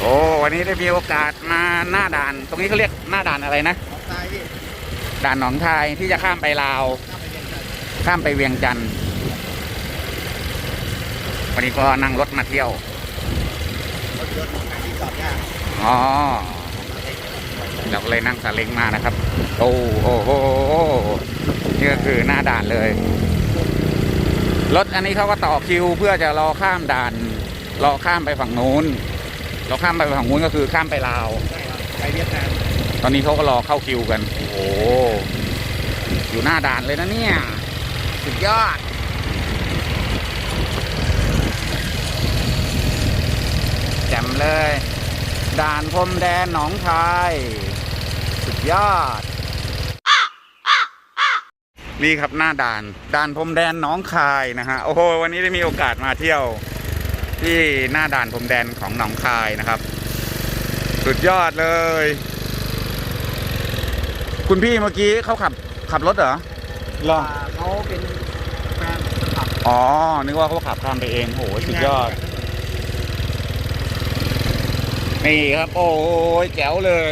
โอ้วันนี้ได้มีโอกาสมาหน้าด่าน ตรงนี้เขาเรียกหน้าด่านอะไรนะออกซ้ายพี่ด่านหนองคายที่จะข้ามไปลาว ข้ามไปเวียงจันทร์ข้ามไปเวียงจันทร์วันนี้ก็นั่งรถมาเที่ยว รถยนต์หาที่จอดยากอ๋อเราก็เลยนั่งซาเล้งมานะครับ โอ้โหโหนี่ก็คือหน้าด่านเลย รถอันนี้เขาก็ต่อคิวเพื่อจะรอข้ามด่าน รอข้ามไปฝั่งนู้น รอข้ามไปฝั่งนู้นก็คือข้ามไปลาวใช่ครับไปเวียดนาม ตอนนี้เขาก็รอเข้าคิวกัน โอ้โห อยู่หน้าด่านเลยนะเนี่ย สุดยอด แจ่มเลย ด่านพรมแดนหนองคาย สุดยอด นี่ครับหน้าด่าน ด่านพรมแดนหนองคายนะฮะ โอ้โห วันนี้ได้มีโอกาสมาเที่ยว ที่หน้าด่านพรมแดนของหนองคายนะครับ สุดยอดเลย คุณพี่เมื่อกี้เขาขับขับรถเหรอเหรออ่าเขาเป็นแฟนคนขับอ๋อ นึกว่าเขาขับข้ามไปเองโหสุดยอด นี่ครับ โอ้ยแจ๋วเลย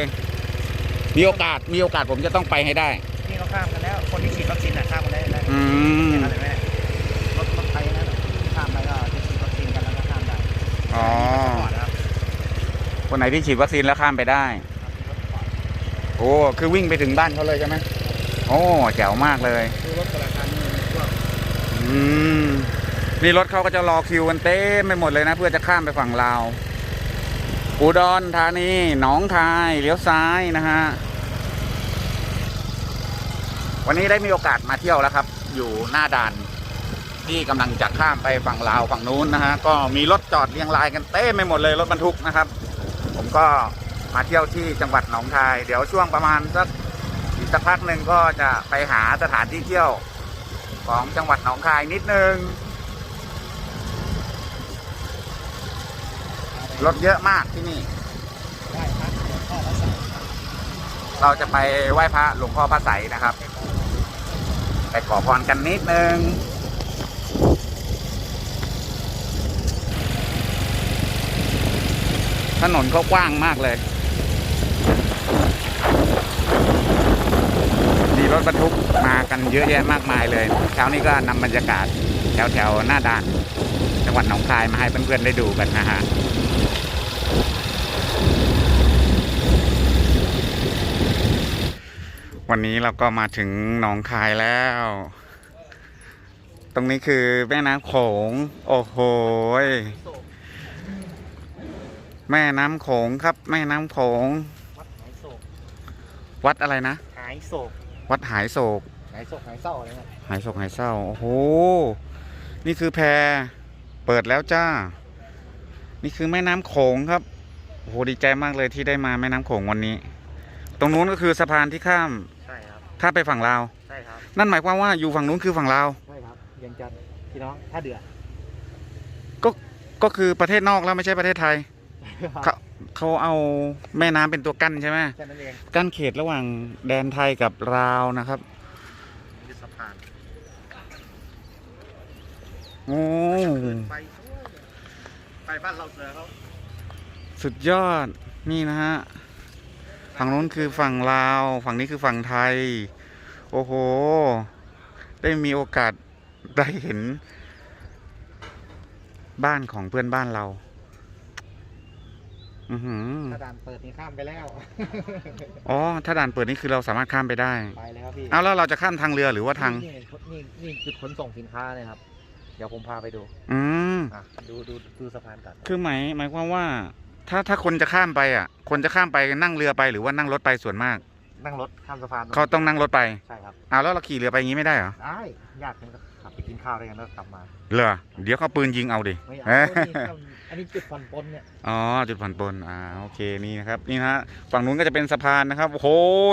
มีโอกาสมีโอกาสผมจะต้องไปให้ได้ นี่เขาข้ามกันแล้ว คนที่ฉีดวัคซีนน่ะข้ามกันได้แล้วอืม อ๋อ ก่อนนะครับคนไหนที่ฉีดวัคซีนแล้วข้ามไปได้ โอ้ คือวิ่งไปถึงบ้านเขาเลยใช่ไหมโอ้แจ๋วมากเลย คือรถกระคันนี่พวกอืม นี่รถเขาก็จะรอคิวกันเต็มไปหมดเลยนะ เพื่อจะข้ามไปฝั่งลาวอุดรธานีหนองคายเลี้ยวซ้ายนะฮะ วันนี้ได้มีโอกาสมาเที่ยวแล้วครับ อยู่หน้าด่าน ที่กำลังจะข้ามไปฝั่งลาวฝั่งนู้นนะฮะก็มีรถจอดเรียงรายกันเต็มไปหมดเลยรถบรรทุกนะครับ ผมก็มาเที่ยวที่จังหวัดหนองคาย เดี๋ยวช่วงประมาณสักอีกสักพักหนึ่งก็จะไปหาสถานที่เที่ยวของจังหวัดหนองคายนิดนึงรถเยอะมากที่นี่ เราจะไปไหว้พระหลวงพ่อพระไสนะครับ ไปขอพรกันนิดนึง ถนนเขากว้างมากเลยมีรถบรรทุกมากันเยอะแยะมากมายเลย เช้านี้ก็นำบรรยากาศแถวแถวๆหน้าด่าน จังหวัดหนองคายมาให้เพื่อนๆได้ดูกันนะฮะวันนี้เราก็มาถึงหนองคายแล้ว ตรงนี้คือแม่น้ำโขง โอ้โห แม่น้ำโขงครับ แม่น้ำโขงวัดหายโศกวัดอะไรนะ หายโศกวัดหายโศก หายโศกหายเศร้าอะไรเงี้ยหายโศกหายเศร้า โอ้โห นี่คือแพเปิดแล้วจ้า นี่คือแม่น้ำโขงครับ โอ้โห ดีใจมากเลยที่ได้มาแม่น้ำโขงวันนี้ ตรงนู้นก็คือสะพานที่ข้ามใช่ครับข้ามไปฝั่งลาว ใช่ครับนั่นหมายความว่าอยู่ฝั่งนู้นคือฝั่งลาว ใช่ครับเวียงจันทร์พี่น้องท่าเดือก็คือประเทศนอกแล้วไม่ใช่ประเทศไทย เขาเขาเอาแม่น้ำเป็นตัวกั้นใช่ไหมแค่นั้นเองกั้นเขตระหว่างแดนไทยกับลาวนะครับยึดสะพานโอ้ไปไปบ้านเราเสือเขาสุดยอดนี่นะฮะฝั่งนู้นคือฝั่งลาว ฝั่งนี้คือฝั่งไทย โอ้โห ได้มีโอกาสได้เห็น บ้านของเพื่อนบ้านเรา อือหือถ้าด่านเปิดนี่ข้ามไปแล้ว อ๋อ ถ้าด่านเปิดนี่คือเราสามารถข้ามไปได้ ไปแล้วพี่เอาแล้วเราจะข้ามทางเรือหรือว่าทาง นี่นี่นี่จุดขนส่งสินค้าเลยครับ เดี๋ยวผมพาไปดูอืม อะดูดูดูสะพานก่อนคือหมายหมายความว่า ถ้าถ้าคนจะข้ามไปอะ คนจะข้ามไปนั่งเรือไปหรือว่านั่งรถไปส่วนมาก นั่งรถข้ามสะพานเขาต้องนั่งรถไปใช่ครับเอาแล้วเราขี่เรือไปอย่างนี้ไม่ได้เหรอได้ญาติกันก็ขับไปกินข้าวด้วยกันแล้วกลับมาเหรอเดี๋ยวเขาปืนยิงเอาดิไม่เอาเอ้ยนี่ครับอันนี้จุดผ่อนปลนเนี่ยอ๋อจุดผ่อนปลนอ่าโอเคนี่นะครับนี่นะฮะฝั่งนู้นก็จะเป็นสะพานนะครับโอ้โห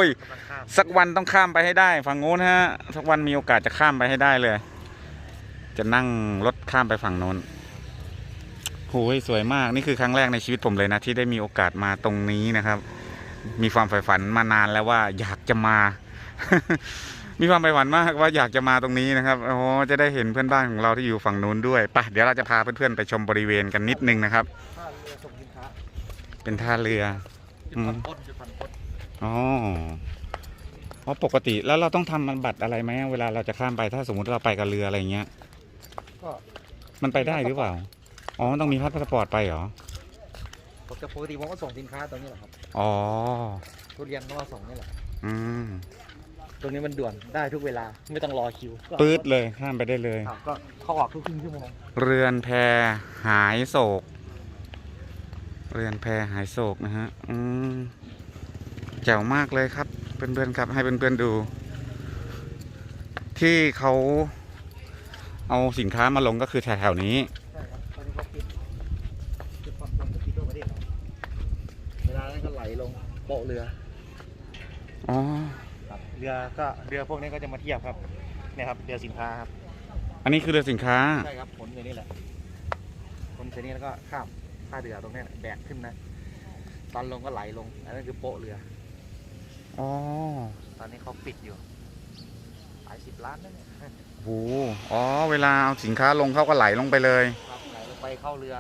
ยสะพานข้ามสักวันต้องข้ามไปให้ได้ ฝั่งนู้นฮะสักวันมีโอกาสจะข้ามไปให้ได้เลย จะนั่งรถข้ามไปฝั่งนู้นโอ้ยสวยมากนี่คือครั้งแรกในชีวิตผมเลยนะที่ได้มีโอกาสมาตรงนี้นะครับ มีความใฝ่ฝันมานานแล้วว่าอยากจะมา มีความใฝ่ฝันมากว่าอยากจะมาตรงนี้นะครับโอ้โหจะได้เห็นเพื่อนบ้านของเราที่อยู่ฝั่งนู้นด้วยไปะเดี๋ยวเราจะพาเพื่อนๆไปชมบริเวณกันนิดนึงนะครับท่าเรือส่งสินค้าเป็นท่าเรือจุดผ่อนปลนจุดผ่อนปลนอ๋ออ๋อปกติแล้วเราต้องทำบัตรอะไรไหมเวลาเราจะข้ามไปถ้าสมมติเราไปกับเรืออะไรเงี้ยก็มันไปได้หรือเปล่า อ๋อมันต้องมีพาสปอร์ตไปเหรอ ปกติปกติผมก็ส่งสินค้าตรงนี้แหละครับอ๋อ ทุเรียนก็มาส่งนี่แหละ อืม ตรงนี้มันด่วนได้ทุกเวลาไม่ต้องรอคิวปื๊ดเลยข้ามไปได้เลย ครับก็เขาออกทุกครึ่งชั่วโมงเรือนแพหายโศก เรือนแพหายโศกนะฮะ อืมแจ๋วมากเลยครับ เพื่อนๆครับ ให้เพื่อนๆดู ที่เขาเอาสินค้ามาลงก็คือแถวๆนี้ ปะเรืออ๋อครับเรือก็เรือพวกนี้ก็จะมาเทียบครับเนี่ยครับเรือสินค้าครับอันนี้คือเรือสินค้าใช่ครับขนอยู่นี่แหละขนเสร็จนี่แล้วก็ข้ามท่าเรือตรงนี้แหละแบกขึ้นนะ ตอนลงก็ไหลลง อันนั้นคือโป๊ะเรืออ๋อตอนนี้เขาปิดอยู่หลายสิบล้านนั่นเนี่ยโหอ๋อ เวลาเอาสินค้าลงเขาก็ไหลลงไปเลยครับไหลลงไปเข้าเรือ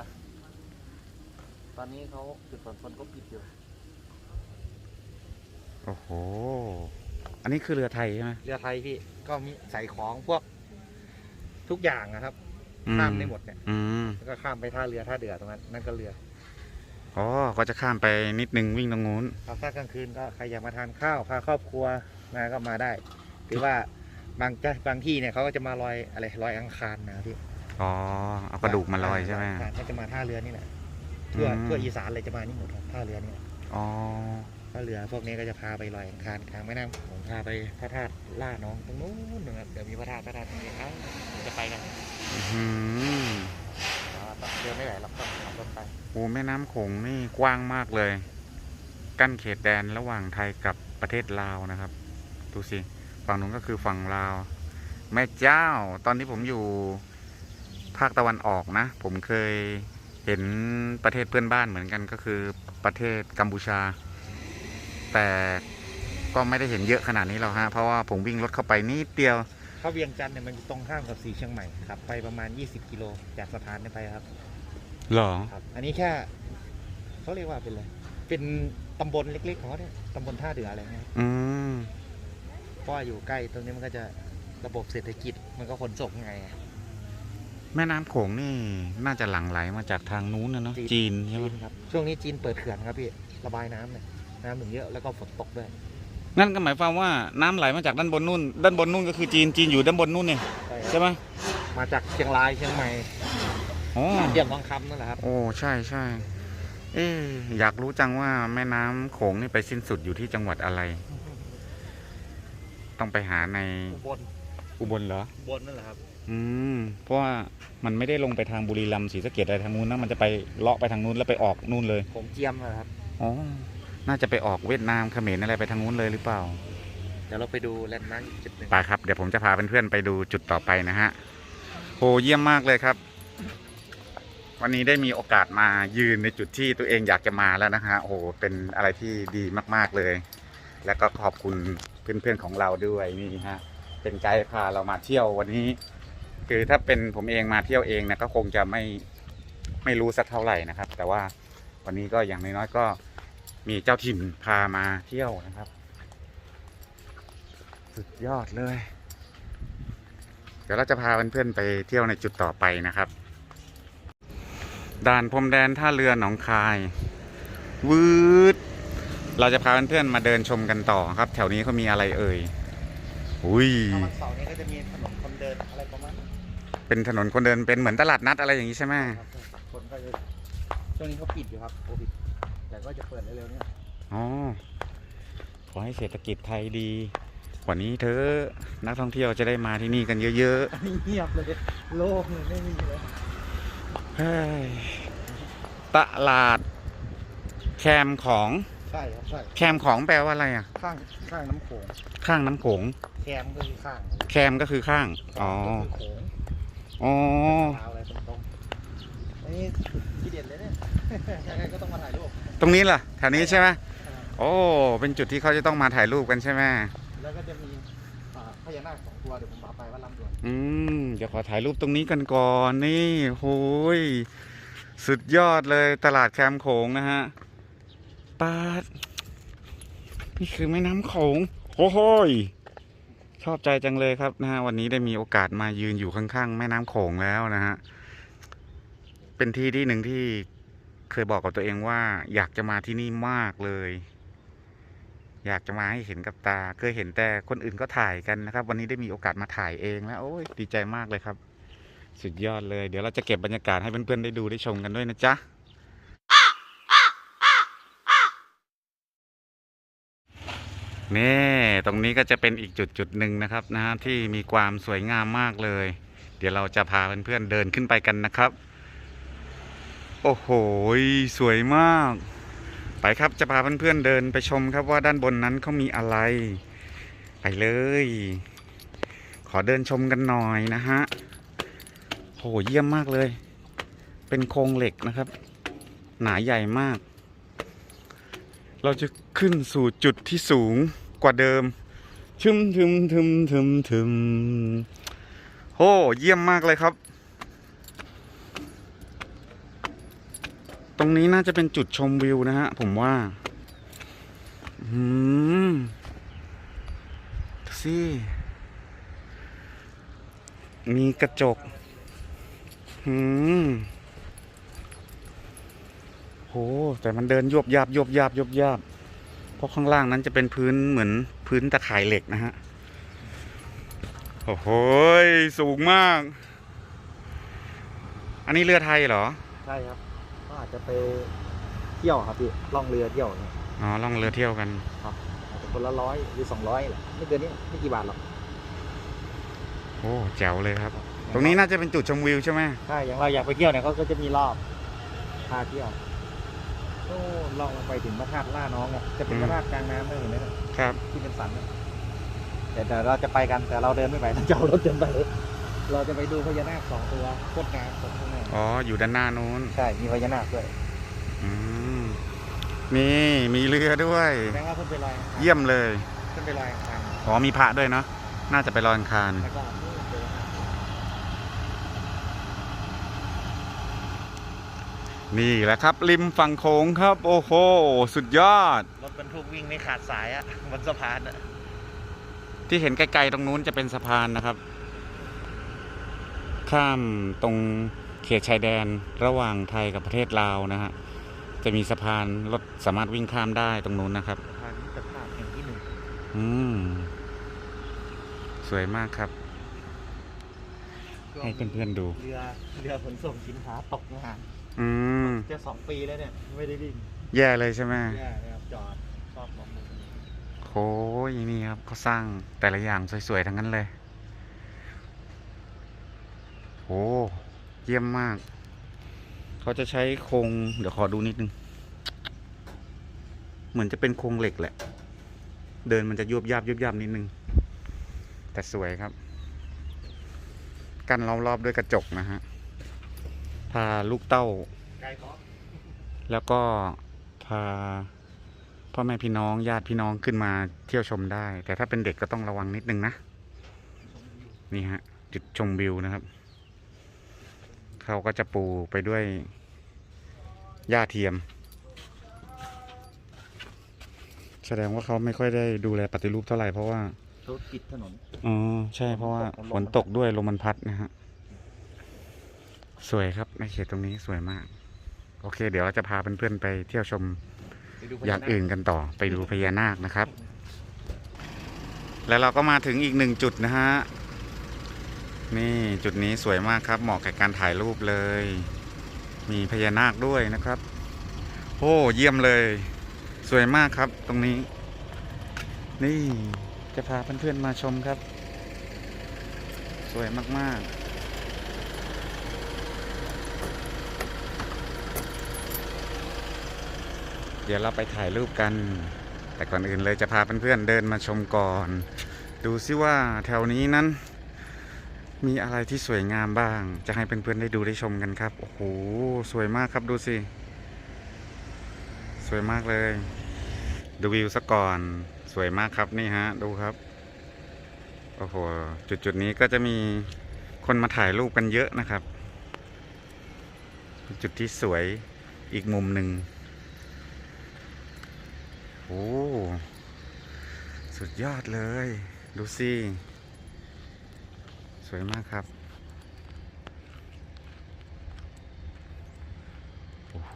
ตอนนี้เขาจุดผ่อนปลนก็ปิดอยู่ โอ้โห อันนี้คือเรือไทยใช่ไหมเรือไทยพี่ก็มีใส่ของพวกทุกอย่างนะครับอืข้ามได้หมดเนี่ยอืมแล้วก็ข้ามไปท่าเรือท่าเดือตรงนั้นนั่นก็เรืออ๋อก็จะข้ามไปนิดนึงวิ่งตรงนู้นครับถ้ากลางคืนก็ใครอยากมาทานข้าวพาครอบครัวมาก็มาได้หรือว่าบางจะบางที่เนี่ยเขาก็จะมาลอยอะไรลอยอังคารนะพี่อ๋อเอากระดูกมาลอยใช่ไหมก็จะมาท่าเรือนี่แหละทั่วอืมทั่วอีสานเลยจะมานี่หมดครับท่าเรือนี่อ๋อ ท่าเรือพวกนี้ก็จะพาไปลอยอังคารกลางแม่น้ำผมพาไปพระธาตุล่าน้องตรงนู้นนะครับเดี๋ยวมีพระธาตุพระธาตุตรงนี้ครับเดี๋ยวจะไปกันอื้อหืออ่าต้องเดินไม่ไหวหรอกต้องขับรถไปโอ้แม่น้ำโขงนี่กว้างมากเลย กั้นเขตแดนระหว่างไทยกับประเทศลาวนะครับ ดูสิ ฝั่งนู้นก็คือฝั่งลาว แม่เจ้า ตอนที่ผมอยู่ภาคตะวันออกนะ ผมเคยเห็นประเทศเพื่อนบ้านเหมือนกันก็คือประเทศกัมพูชา แต่ก็ไม่ได้เห็นเยอะขนาดนี้หรอกฮะเพราะว่าผมวิ่งรถเข้าไปนิดเดียวเข้าเวียงจันทร์เนี่ยมันตรงข้ามกับสีเชียงใหม่ขับไปประมาณ 20 กิโลจากสะพานนี้ไปครับ หรอ ครับ อันนี้แค่เขาเรียกว่าเป็นอะไรเป็นตำบลเล็กๆของเขาเนี่ยตำบลท่าเดืออะไรเงี้ยอืม เพราะว่าอยู่ใกล้ตรงนี้มันก็จะระบบเศรษฐกิจมันก็ขนส่งไงแม่น้ำโขงนี่น่าจะหลั่งไหลมาจากทางนู้นนะเนาะจีนใช่ไหม จีนครับช่วงนี้จีนเปิดเขื่อนครับพี่ระบายน้ำเนี่ย น้ำถึงเยอะแล้วก็ฝนตกด้วยนั่นก็หมายความว่าน้ำไหลมาจากด้านบนนู่น ด้านบนนู่นก็คือจีนจีนอยู่ด้านบนนู่นเนี่ยใช่คใช่รับไหมมาจากเชียงรายเชียงใหม่อ๋อเดี่ยมทองคำนั่นแหละครับโอ้ใช่ใช่เอ๊ะอยากรู้จังว่าแม่น้ำโขงนี่ไปสิ้นสุดอยู่ที่จังหวัดอะไร ต้องไปหาในอุบลอุบลเหรอ อุบลนั่นแหละครับอืมเพราะว่ามันไม่ได้ลงไปทางบุรีรัมย์ศรีสะเกดอะไรทางนู้นนะมันจะไปเลาะไปทางนู้นแล้วไปออกนู่นเลย ผมเจียมนะครับอ๋อ น่าจะไปออกเวียดนามเขมรอะไรไปทางนู้นเลยหรือเปล่า เดี๋ยวเราไปดูแลนด์มาร์คอีกจุดหนึ่งไปครับ เดี๋ยวผมจะพาเพื่อนๆไปดูจุดต่อไปนะฮะโหเยี่ยมมากเลยครับ วันนี้ได้มีโอกาสมายืนในจุดที่ตัวเองอยากจะมาแล้วนะฮะโอ้โหเป็นอะไรที่ดีมากๆเลย แล้วก็ขอบคุณเพื่อนๆของเราด้วยนี่ฮะเป็นไกด์พาเรามาเที่ยววันนี้ คือถ้าเป็นผมเองมาเที่ยวเองนะก็คงจะไม่ไม่รู้สักเท่าไหร่นะครับ แต่ว่าวันนี้ก็อย่างน้อยๆก็ มีเจ้าถิ่นพามาเที่ยวนะครับ สุดยอดเลย เดี๋ยวเราจะพาเพื่อนๆไปเที่ยวในจุดต่อไปนะครับ ด่านพรมแดนท่าเรือหนองคายวืดเราจะพาเพื่อนๆมาเดินชมกันต่อครับ แถวนี้เขามีอะไรเอ่ยอุ้ยถ้าวันเสาร์นี้ก็จะมีถนนคนเดินอะไรประมาณนั้นเป็นถนนคนเดินเป็นเหมือนตลาดนัดอะไรอย่างนี้ใช่ไหมครับคนก็จะช่วงนี้เขาปิดอยู่ครับโควิด แต่ก็จะเปิดเร็วๆเนี้อ๋อขอให้เศรษฐกิจไทยดีกว่านี้เถอะนักท่องเที่ยวจะได้มาที่นี่กันเยอะอันนี้เงียบเลยโล่งเลยไม่มีเลยๆเฮ้ยตลาด แคมของใช่ครับใช่แคมของแปลว่าอะไรอะ ข้างข้างน้ำโขงข้างน้ำโขง แคมก็คือข้างแคมก็คือข้าง อ๋อ ก็คือโขงอ๋อ ลาวอะไรตรงๆอั นนี้ที่เด่นเลยเนี่ย ยังไงก็ต้องมาถ่ายรูป ตรงนี้ล่ะแถวนี้ใช่ไหมโอ้ เป็นจุดที่เขาจะต้องมาถ่ายรูปกันใช่ไหมแล้วก็จะมีอ่าพญานาคสองตัวเดี๋ยวผมพาไปวัดลำดวนอืม เดี๋ยวขอถ่ายรูปตรงนี้กันก่อนนี่โหยสุดยอดเลยตลาดแคมโขงนะฮะปาด นี่คือแม่น้ำโขงโอ้โหยชอบใจจังเลยครับนะฮะวันนี้ได้มีโอกาสมายืนอยู่ข้างๆ แม่น้ำโขงแล้วนะฮะ เป็นที่ที่หนึ่งที่เคยบอกกับตัวเองว่า อยากจะมาที่นี่มากเลย อยากจะมาให้เห็นกับตา เคยเห็นแต่คนอื่นก็ถ่ายกันนะครับ วันนี้ได้มีโอกาสมาถ่ายเองแล้วโอ้ยดีใจมากเลยครับ สุดยอดเลย เดี๋ยวเราจะเก็บบรรยากาศให้เพื่อนๆได้ดูได้ชมกันด้วยนะจ๊ะนี่ตรงนี้ก็จะเป็นอีกจุดจุดหนึ่งนะครับนะฮะที่มีความสวยงามมากเลย เดี๋ยวเราจะพาเพื่อนๆเดินขึ้นไปกันนะครับ โอ้โห สวยมาก ไปครับจะพาเพื่อนๆเดินไปชมครับว่าด้านบนนั้นเขามีอะไร ไปเลย ขอเดินชมกันหน่อยนะฮะโหเยี่ยมมากเลย เป็นโครงเหล็กนะครับ หนาใหญ่มาก เราจะขึ้นสู่จุดที่สูงกว่าเดิมชึมทึมทึมทึมทึมโหเยี่ยมมากเลยครับ ตรงนี้น่าจะเป็นจุดชมวิวนะฮะ ผมว่า อืมสิมีกระจก อืมโห แต่มันเดินยบยาบยบยาบยบยาบ เพราะข้างล่างนั้นจะเป็นพื้นเหมือนพื้นตะข่ายเหล็กนะฮะ โอ้โห สูงมาก อันนี้เรือไทยเหรอ ใช่ครับ จจะไปเที่ยวครับพี่ล่องเรือเที่ยวเนี่ยอ๋อล่องเรือเที่ยวกันอาจจะคนละร้อยหรือสองร้อยแหละไม่เกินนี้ไม่กี่บาทหรอกโอ้แจ๋วเลยครับ ตรงนี้น่าจะเป็นจุดชมวิวใช่ไหมใช่อย่างเราอยากไปเที่ยวเนี่ยเขาก็จะมีรอบพาเที่ยวโอ้ลองลงไปถึงพระธาตุล่าน้องเนี่ยจะเป็นพระธาตุกลางน้ำเลยเห็นไหมเนี่ยครับ ที่เป็นสันเนี่ยแต่เดี๋ยวเราจะไปกันแต่เราเดินไม่ไหวเราจะเอารถเดินไป เราจะไปดูพญานาคสองตัวโคตรงามตรงข้างหน้าอ๋อ อยู่ด้านหน้านู้น ใช่ มีพญานาคด้วยอืมนี่มีเรือด้วยแสดงว่าเพิ่นไปลอยอังคารเยี่ยมเลย เพิ่นไปลอยอังคารอ๋อมีพระด้วยเนาะ น่าจะไปลอยอังคาร แล้วก็นู่นเจอนี่แหละครับ ริมฝั่งโขงครับ โอ้โห สุดยอด รถบรรทุกวิ่งไม่ขาดสายอะบนสะพานอะที่เห็นไกลๆตรงนู้นจะเป็นสะพานนะครับ ข้ามตรงเขตชายแดนระหว่างไทยกับประเทศลาวนะฮะจะมีสะพานรถสามารถวิ่งข้ามได้ตรงนู้นนะครับสะพานมิตรภาพแห่งที่หนึ่งอืมสวยมากครับ ให้เพื่อนๆดู เรือเรือขนส่งสินค้าตกงานอืมจะสองปีแล้วเนี่ย ไม่ได้วิ่งแย่เลยใช่ไหมแย่เลยครับจอดชอบมองมุม โอ้ยนี่ครับเขาสร้างแต่ละอย่างสวยๆทั้งนั้นเลย โอ้เยี่ยมมาก เขาจะใช้โครงเดี๋ยวขอดูนิดนึง เหมือนจะเป็นโครงเหล็กแหละ เดินมันจะยุบยาบยุบยาบนิดนึง แต่สวยครับ กันล้อมรอบด้วยกระจกนะฮะ พาลูกเต้า แล้วก็พาพ่อแม่พี่น้องญาติพี่น้องขึ้นมาเที่ยวชมได้ แต่ถ้าเป็นเด็กก็ต้องระวังนิดนึงนะ นี่ฮะ จุดชมวิวนะครับ เขาก็จะปูไปด้วยหญ้าเทียม แสดงว่าเขาไม่ค่อยได้ดูแลปฏิรูปเท่าไหร่เพราะว่ารถปิดถนนอ๋อใช่เพราะว่าฝฝนนตตกกด้วยลมมันพัดนะฮะสวยครับในเขตตรงนี้สวยมาก โอเค เดี๋ยวเราจะพาเพื่อนๆไปเที่ยวชมไปดูพอญย่างนคอื่นกันต่อไปดูพญานาคนะครับ แล้วเราก็มาถึงอีกหนึ่งจุดนะฮะ นี่จุดนี้สวยมากครับ เหมาะกับการถ่ายรูปเลย มีพญานาคด้วยนะครับ โอ้เยี่ยมเลย สวยมากครับตรงนี้ นี่จะพาเพื่อนๆมาชมครับ สวยมากๆเดี๋ยวเราไปถ่ายรูปกัน แต่ก่อนอื่นเลยจะพาเพื่อนๆเดินมาชมก่อน ดูซิว่าแถวนี้นั้น มีอะไรที่สวยงามบ้าง จะให้เพื่อนๆได้ดูได้ชมกันครับ โอ้โห สวยมากครับดูสิ สวยมากเลย ดูวิวซะก่อน สวยมากครับนี่ฮะ ดูครับ โอ้โห จุดๆนี้ก็จะมีคนมาถ่ายรูปกันเยอะนะครับ จุดที่สวยอีกมุมหนึ่งโอ้สุดยอดเลย ดูสิ วยมากครับ โอ้โห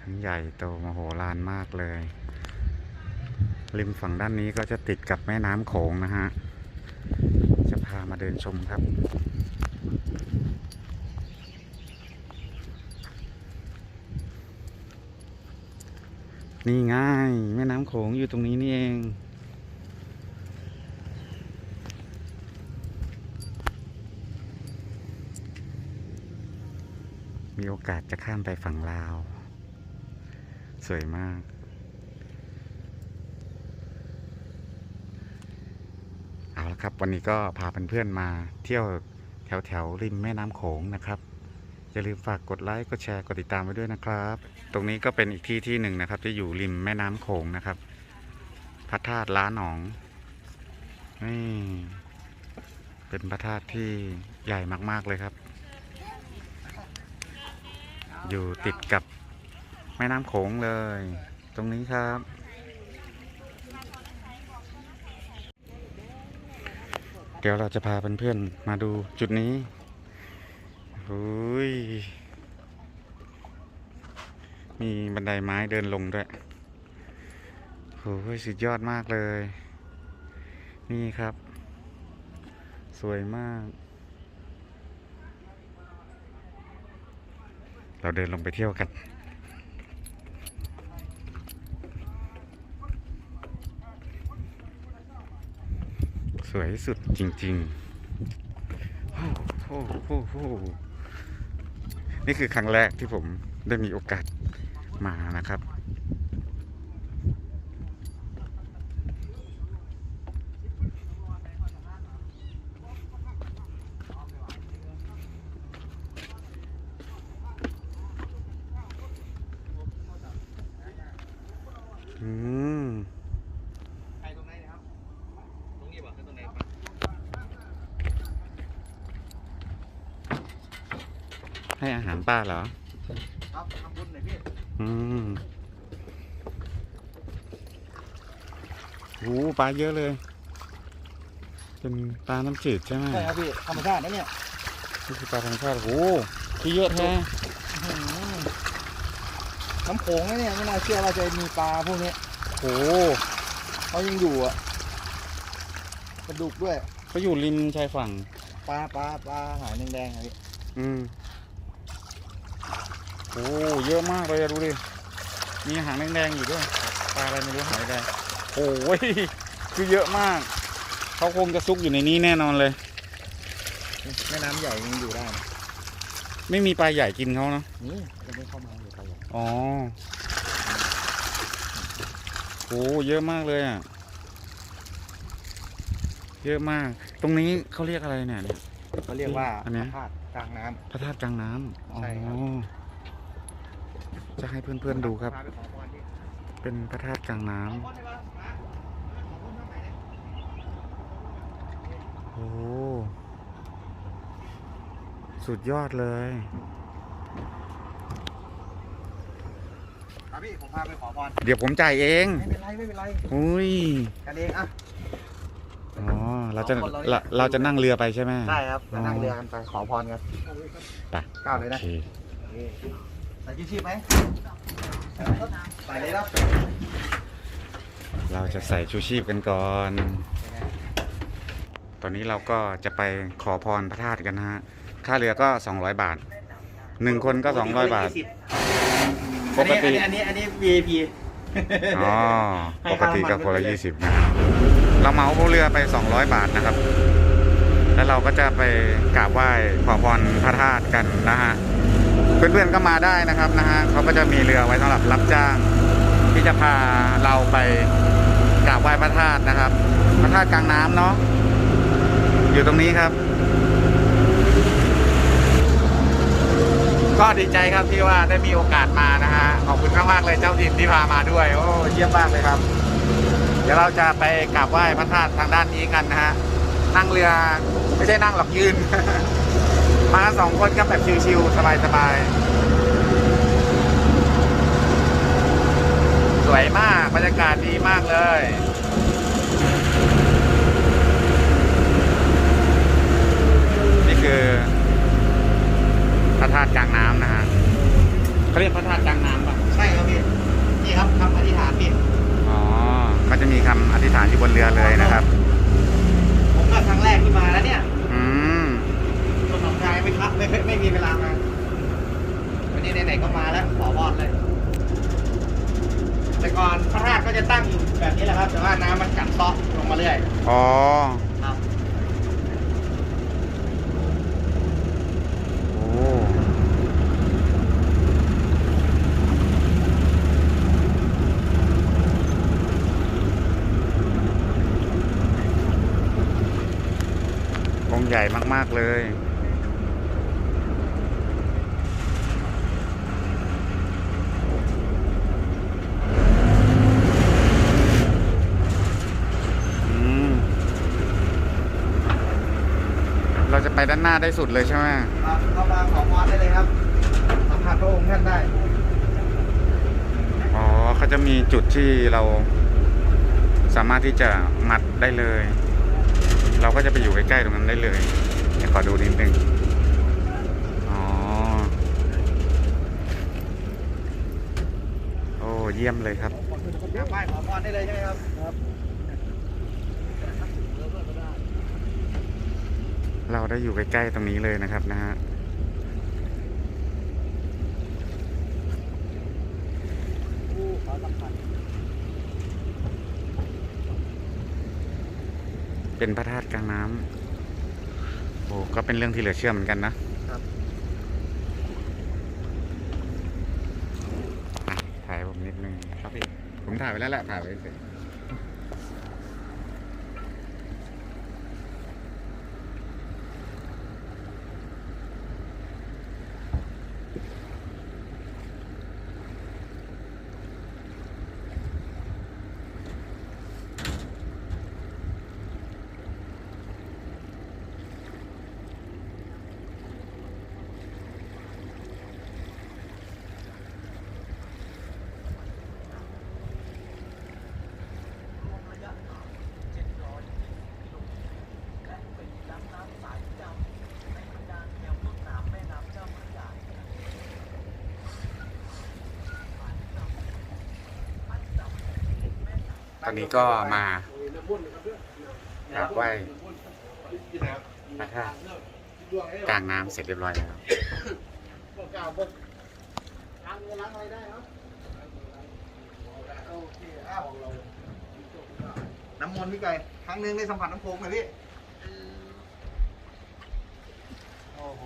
ทั้งใหญ่โตมโหฬารมากเลย ริมฝั่งด้านนี้ก็จะติดกับแม่น้ำโขงนะฮะ จะพามาเดินชมครับนี่ง่าย แม่น้ำโขงอยู่ตรงนี้นี่เอง มีโอกาสจะข้ามไปฝั่งลาว สวยมาก เอาละครับ วันนี้ก็พาเพื่อนๆมาเที่ยวแถวแถวๆริมแม่น้ำโขงนะครับ อย่าลืมฝากกดไลค์ กดแชร์ กดติดตามไว้ด้วยนะครับ ตรงนี้ก็เป็นอีกที่ที่หนึ่งนะครับ ที่อยู่ริมแม่น้ำโขงนะครับ พระธาตุล้าหนอง นี่ เป็นพระธาตุที่ใหญ่มากๆเลยครับ อยู่ติดกับแม่น้ำโขงเลย ตรงนี้ครับ เดี๋ยวเราจะพาเพื่อนๆมาดูจุดนี้หุยมีบันไดไม้เดินลงด้วยโอ้ยสุดยอดมากเลย นี่ครับ สวยมาก เราเดินลงไปเที่ยวกัน สวยสุดจริงๆโอ้โหโอ้โหนี่คือครั้งแรกที่ผมได้มีโอกาสมานะครับ อืม ไปตรงไหนนะครับ ตรงนี้บอกคือตรงไหนปะ ให้อาหารป้าเหรอ ครับทำบุญหน่อยพี่อืมโอ้ปลาเยอะเลย เป็นปลาน้ำจืดใช่ไหมใช่ครับพี่ธรรมชาตินะเนี่ยนี่คือปลาธรรมชาติโอ้ที่เยอะแท้อื้อหือน้ำโขงนะเนี่ยไม่น่าเชื่อว่าจะมีปลาพวกนี้โอ้เขายังอยู่อะปลาดุกด้วยเขาอยู่ริมชายฝั่ง ปลาปลาปลาหายแดงๆอะพี่อืมโอ้เยอะมากเลยอะดูดิมีหางแดงๆอยู่ด้วยปลาอะไรไม่รู้หางแดงโอ้ยคือเยอะมาก เขาคงจะซุกอยู่ในนี้แน่นอนเลยแม่น้ำใหญ่ยังอยู่ได้นะไม่มีปลาใหญ่กินเขาเนาะนี่จะไม่เข้ามาอยู่ปลาใหญ่อ๋อโอ้เยอะมากเลยอะเยอะมาก ตรงนี้เขาเรียกอะไรเนี่ยเนี่ยเขาเรียกว่าอันเนี้ยพระธาตุกลางน้ำพระธาตุกลางน้ำอ๋อใช่ครับ จะให้เพื่อนๆดูครับพาไปขอพรดิเป็นพระธาตุกลางน้ำขอพรได้ปะขอพรทางไหนเนี่ยโอ้สุดยอดเลยครับพี่ผมพาไปขอพรเดี๋ยวผมจ่ายเอง ไม่เป็นไรไม่เป็นไรอุ้ยกันเองอะอ๋อเราจะสองคนเราเนี่ยเราเราจะนั่งเรือไปใช่ไหมได้ครับอ๋อจะนั่งเรือกันไปขอพรกันไปก้าวเลยโอนะเคใส่ชูชีพไหมใส่เลยครับเราจะใส่ชูชีพกันก่อน ตอนนี้เราก็จะไปขอพรพระธาตุกันนะฮะ ค่าเรือก็ 200 บาทหนึ่งคนก็ 200 บาทปอันกนี้ติอันนี้อันนี้ VIP อ๋อให้ปกค่าติน้ำมันก็คนละไปเลยยี่สิบนะครับเราเหมาเรือไป 200 บาทนะครับ แล้วเราก็จะไปกราบไหว้ขอพรพระธาตุกันนะฮะ เพื่อนๆก็มาได้นะครับนะฮะเขาก็จะมีเรือไว้สำหรับรับจ้าง ที่จะพาเราไปกราบไหว้พระธาตุนะครับ พระธาตุกลางน้ำเนาะอยู่ตรงนี้ครับ ก็ดีใจครับที่ว่าได้มีโอกาสมานะฮะขอบคุณมากๆเลยเจ้าถิ่นที่พามาด้วย โอ้เยี่ยมมากเลยครับ เดี๋ยวเราจะไปกราบไหว้พระธาตุทางด้านนี้กันนะฮะนั่งเรือไม่ใช่นั่งหรอกยืน มาสองคนก็แบบชิวๆสบายๆ สวยมากบรรรยากาศดีมากเลย นี่คือพระธาตุกลางน้ำนะฮะเขาเรียกพระธาตุกลางน้ำป่ะ ใช่ครับพี่ นี่ครับคำอธิษฐานพี่ อ๋อก็จะมีคำอธิษฐานอยู่บนเรือเลยนะครับ ผมก็ครั้งแรกที่มาแล้วเนี่ยอืมคน หนองคายไม่ครับไม่ไม่ไม่มีเวลามาวันนี้ไหนๆก็มาแล้วขอพรเลย แต่ก่อนพระธาตุก็จะตั้งอยู่แบบนี้แหละครับ แต่ว่าน้ำมันกัดเซาะลงมาเรื่อยอ๋อครับโอ้องค์ใหญ่มาก ๆ เลย อืม เราจะ ไปด้านหน้าได้สุดเลยใช่ไหมครับเข้ามาขอพรได้เลยครับสัมผัสพระองค์ท่านได้ อ๋อเขาจะมีจุดที่เราสามารถที่จะมัดได้เลย เราก็จะไปอยู่ใกล้ๆตรงนั้นได้เลยเดี๋ยวขอดูนิดนึงอ๋อ โอ้เยี่ยมเลยครับกราบไหว้ขอพรได้เลยใช่ไหมครับ ครับ เราได้อยู่ใกล้ๆตรงนี้เลยนะครับนะฮะขอสัมผัสเป็นพระธาตุกลางน้ำโอ้ก็เป็นเรื่องที่เหลือเชื่อเหมือนกันนะครับอะถ่ายผมนิดนึงครับพี่ผมถ่ายไปแล้วแหละถ่ายไปเสร็จ ตอนนี้ก็มากราบไหว้พระธาตุกลางน้ำเสร็จเรียบร้อยแล้วพวกเก่าพวกล้างเงินล้างอะไรได้ครับโอเคอ้าวน้ำมนต์พี่ไก่ครั้งหนึงได้สัมผัสน้ำโพงไหมพี่โอ้โห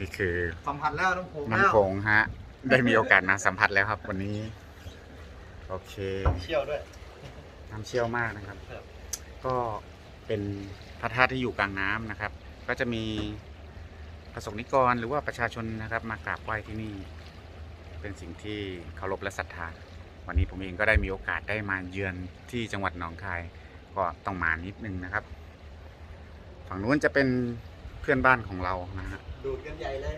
นี่คือสัมผัสแล้วน้ำโพงมันแล้วโขงฮะ ได้มีโอกาสมาสัมผัสแล้วครับวันนี้ โอเคเชี่ยวด้วย น้ำเชี่ยวมากนะครับครับ ก็เป็นพระธาตุที่อยู่กลางน้ำนะครับ ก็จะมีประสงค์นิกรหรือว่าประชาชนนะครับ มากราบไหว้ที่นี่ เป็นสิ่งที่เคารพและศรัทธา วันนี้ผมเองก็ได้มีโอกาสได้มาเยือนที่จังหวัดหนองคาย ก็ต้องมานิดนึงนะครับ ฝั่งนู้นจะเป็นเพื่อนบ้านของเรานะฮะดูดกันใหญ่เลย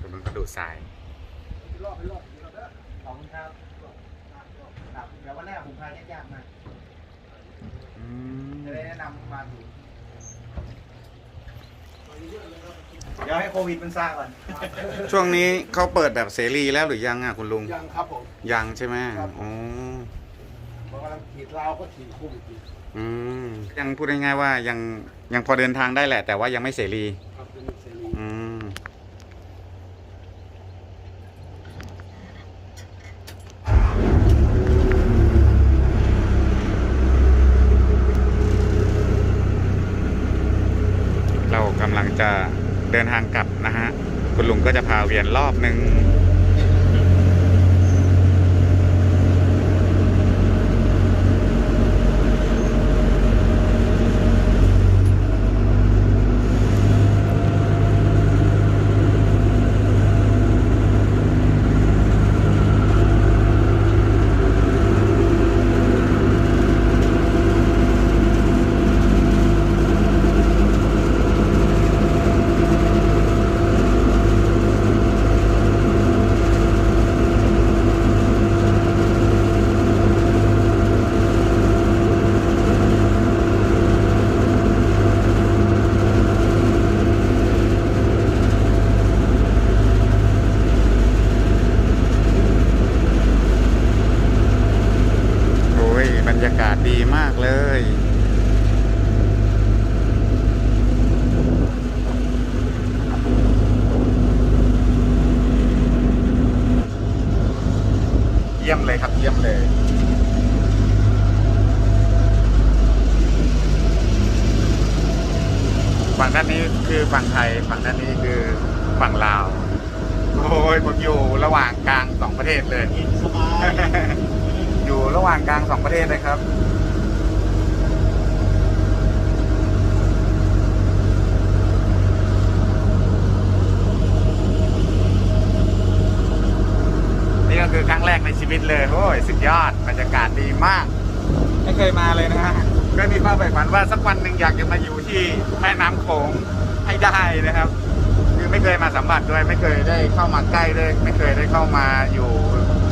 ตรงนู้นก็ดูดทรายรอบไปรอบไปรอบเด้อขอบคุณครับ ครับเดี๋ยววันแรกผมพาญาติๆมาอืมจะได้แนะนำมาถูกเดี๋ยวให้โควิดมันซาก่อนช่วงนี้เขาเปิดแบบเสรีแล้วหรือยังอะคุณลุง ยังครับผม ยังใช่ไหมครับ อ๋อเพราะกำลังขีดลาวก็ขีดโควิดอยู่อืมยังพูดง่ายๆว่ายังยังพอเดินทางได้แหละ แต่ว่ายังไม่เสรี ครับเป็นเสรี อืมเรากำลัง จะเดินทางกลับนะฮะ คุณลุงก็จะพาเวียนรอบหนึ่ง บรรยากาศดีมากเลย เยี่ยมเลยครับเยี่ยมเลยฝั่งด้านนี้คือฝั่งไทย ฝั่งด้านนี้คือฝั่งลาว โอ้ยผมอยู่ระหว่างกลางสองประเทศเลยสบาย อยู่ระหว่างกลางสองประเทศเลยครับ นี่ก็คือครั้งแรกในชีวิตเลยโอ้ยสุดยอดบรรยากาศดีมาก ไม่เคยมาเลยนะฮะก็มีความใฝ่ฝันว่าสักวันหนึ่งอยากจะมาอยู่ที่แม่น้ำโขงให้ได้นะครับ คือไม่เคยมาสัมผัสด้วย ไม่เคยได้เข้ามาใกล้เลย ไม่เคยได้เข้ามาอยู่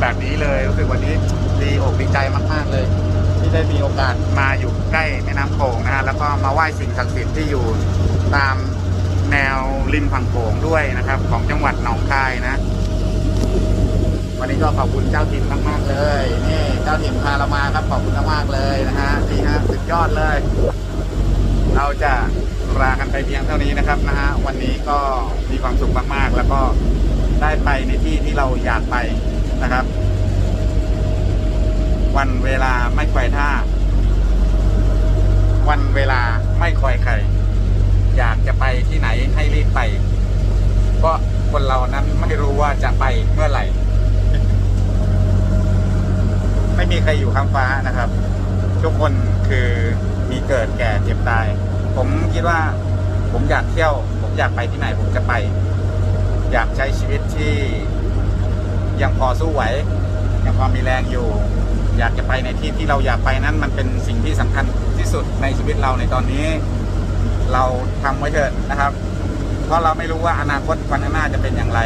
แบบนี้เลยรู้สึกวันนี้ ดีอกดีใจมากๆเลย ที่ได้มีโอกาสมาอยู่ใกล้แม่น้ำโขงนะฮะแล้วก็มาไหว้สิ่งศักดิ์สิทธิ์ที่อยู่ตามแนวริมฝั่งโขงด้วยนะครับ ของจังหวัดหนองคายนะ วันนี้ก็ขอบคุณเจ้าถิ่นมากๆเลยนี่เจ้าถิ่นพาเรามาครับขอบคุณมากๆเลยนะฮะดีฮะสุดยอดเลย เราจะลากันไปเพียงเท่านี้นะครับนะฮะวันนี้ก็มีความสุขมากๆ แล้วก็ได้ไปในที่ที่เราอยากไปนะครับ วันเวลาไม่คอยท่า วันเวลาไม่คอยใคร อยากจะไปที่ไหนให้รีบไป เพราะคนเรานั้นไม่รู้ว่าจะไปเมื่อไหร่ ไม่มีใครอยู่ข้างฟ้านะครับ ทุกคนคือมีเกิดแก่เจ็บตาย ผมคิดว่าผมอยากเที่ยว ผมอยากไปที่ไหนผมจะไป อยากใช้ชีวิตที่ยังพอสู้ไหว ยังพอมีแรงอยู่ อยากจะไปในที่ที่เราอยากไปนั้นมันเป็นสิ่งที่สำคัญที่สุดในชีวิตเราในตอนนี้ เราทำไว้เถอะนะครับ เพราะเราไม่รู้ว่าอนาคตวันข้างหน้าจะเป็นอย่างไร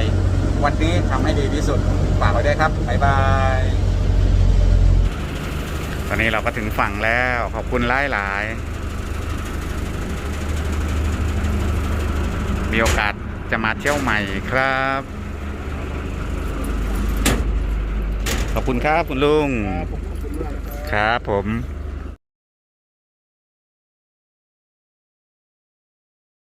วันนี้ทำให้ดีที่สุดฝากไว้ด้วยครับบ๊ายบายตอนนี้เราก็ถึงฝั่งแล้วขอบคุณหลายหลายๆมีโอกาสจะมาเที่ยวใหม่ครับ ขอบคุณครับคุณลุงผมขอบคุณมากนะครับครับผม